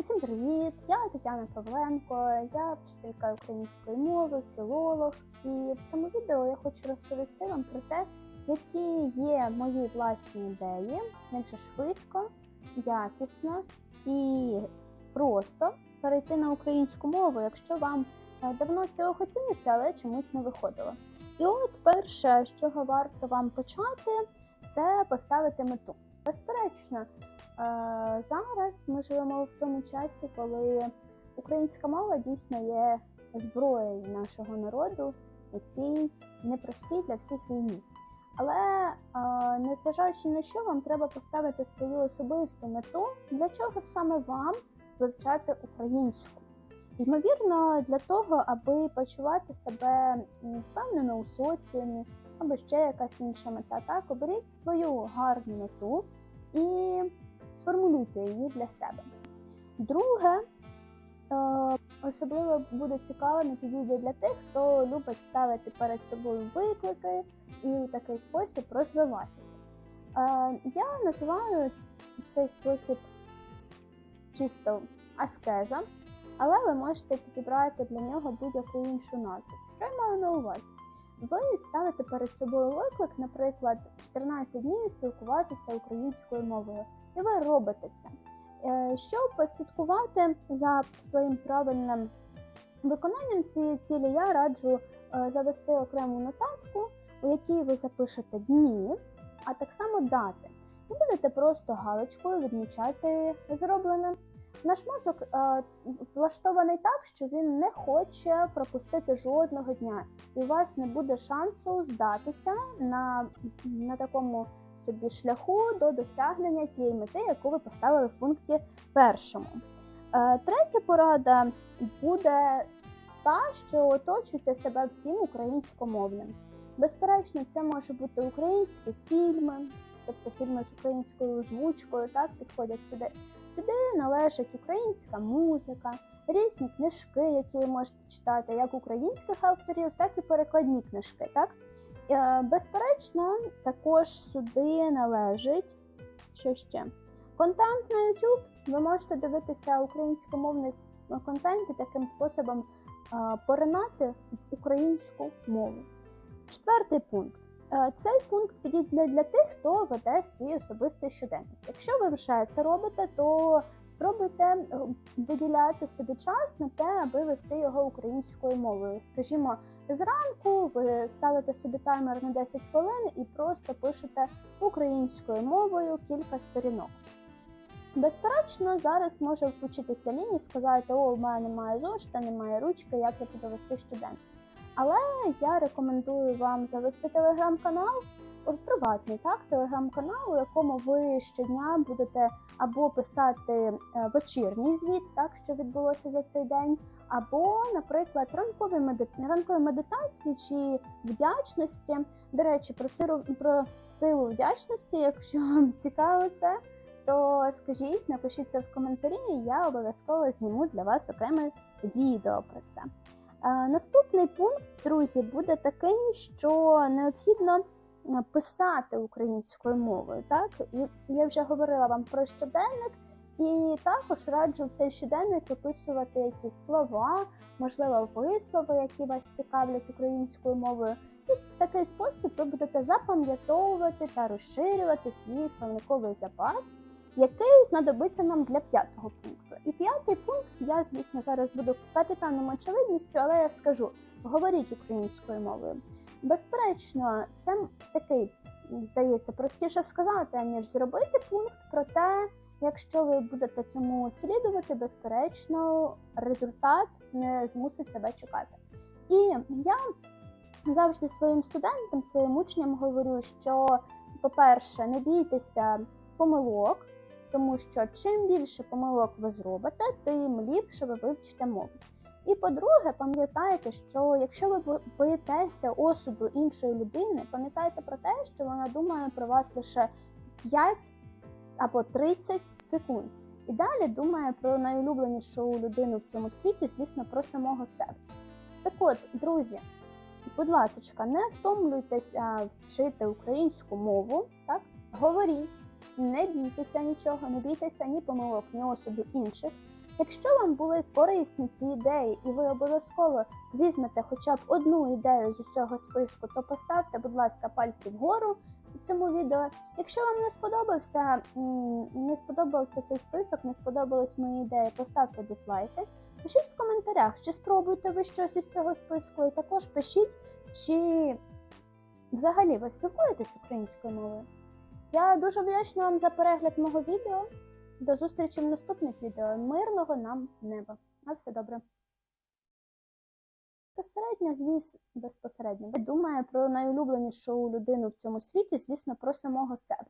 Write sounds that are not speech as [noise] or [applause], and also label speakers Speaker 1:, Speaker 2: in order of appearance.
Speaker 1: Усім привіт! Я Тетяна Павленко, я вчителька української мови, філолог. І в цьому відео я хочу розповісти вам про те, які є мої власні ідеї, же швидко, якісно і просто перейти на українську мову, якщо вам е, давно цього хотілося, але чомусь не виходило. І от перше, з чого варто вам почати, це поставити мету. Безперечно, Зараз ми живемо в тому часі, коли українська мова дійсно є зброєю нашого народу у цій непростій для всіх війні. Але незважаючи на що, вам треба поставити свою особисту мету, для чого саме вам вивчати українську. Ймовірно, для того, аби почувати себе впевнено у соціумі, або ще якась інша мета. Так, оберіть свою гарну мету і сформулюйте її для себе. Друге, е, особливо буде цікаво, не підійде для тих, хто любить ставити перед собою виклики і у такий спосіб розвиватися. Е, Я називаю цей спосіб чисто аскеза, але ви можете підібрати для нього будь-яку іншу назву. Що я маю на увазі? Ви ставите перед собою виклик, наприклад, 14 днів спілкуватися українською мовою, і ви робите це. Е, Щоб послідкувати за своїм правильним виконанням цієї цілі, я раджу е, завести окрему нотатку, у якій ви запишете дні, а так само дати. Ви будете просто галочкою відмічати зроблене. Наш мозок е, влаштований так, що він не хоче пропустити жодного дня, і у вас не буде шансу здатися на, на такому собі шляху до досягнення тієї мети, яку ви поставили в пункті першому. Е, Третя порада буде та, що оточуйте себе всім українськомовним. Безперечно, це може бути українські фільми, тобто фільми з українською озвучкою, так підходять сюди. Сюди належить українська музика, різні книжки, які ви можете читати, як українських авторів, так і перекладні книжки. Так? Е, Безперечно, також сюди належить що ще? Контент на YouTube. Ви можете дивитися українськомовний контент і таким способом е, поринати в українську мову. Четвертий пункт. Е, Цей пункт підійде для тих, хто веде свій особистий щоденник. Якщо ви вже це робите, то спробуйте е, виділяти собі час на те, аби вести його українською мовою. Скажімо, зранку ви ставите собі таймер на 10 хвилин і просто пишете українською мовою кілька сторінок. Безперечно, зараз може включитися лінь і сказати, о, в мене немає зошита, немає ручки, як я буду вести щоденник. Але я рекомендую вам завести телеграм-канал, приватний так, телеграм-канал, у якому ви щодня будете або писати е, вечірній звіт, так що відбулося за цей день, або, наприклад, ранкові медит... ранкові медитації чи вдячності. До речі, про силу, про силу вдячності, якщо [laughs] вам цікаво це, то скажіть, напишіть це в коментарі, і я обов'язково зніму для вас окреме відео про це. Е, Наступний пункт, друзі, буде такий, що необхідно е, писати українською мовою. Так, і я вже говорила вам про щоденник, і також раджу в цей щоденник виписувати якісь слова, можливо, вислови, які вас цікавлять українською мовою. І в такий спосіб ви будете запам'ятовувати та розширювати свій словниковий запас, який знадобиться нам для п'ятого пункту. І п'ятий пункт я, звісно, зараз буду капітаном очевидністю, але я скажу: говоріть українською мовою. Безперечно, це такий, здається, простіше сказати, ніж зробити пункт. Проте, якщо ви будете цьому слідувати, безперечно, результат не змусить себе чекати. І я завжди своїм студентам, своїм учням говорю, що, по-перше, не бійтеся помилок, тому що чим більше помилок ви зробите, тим ліпше ви вивчите мову. І по-друге, пам'ятайте, що якщо ви боїтеся осуду іншої людини, пам'ятайте про те, що вона думає про вас лише 5 або 30 секунд. І далі думає про найулюбленішу людину в цьому світі, звісно, про самого себе. Так от, друзі, будь ласка, не втомлюйтеся вчити українську мову, так? Говоріть, не бійтеся нічого, не бійтеся ні помилок, ні осуду інших. Якщо вам були корисні ці ідеї, і ви обов'язково візьмете хоча б одну ідею з усього списку, то поставте, будь ласка, пальці вгору цьому відео. Якщо вам не сподобався, не сподобався цей список, не сподобались мої ідеї, поставте дизлайки. Пишіть в коментарях, чи спробуєте ви щось із цього списку, і також пишіть, чи взагалі ви спілкуєтесь українською мовою. Я дуже вдячна вам за перегляд мого відео. До зустрічі в наступних відео. Мирного нам неба. На все добре. Безпосередньо, звісно, безпосередньо. Думає про найулюбленішу людину в цьому світі, звісно, про самого себе.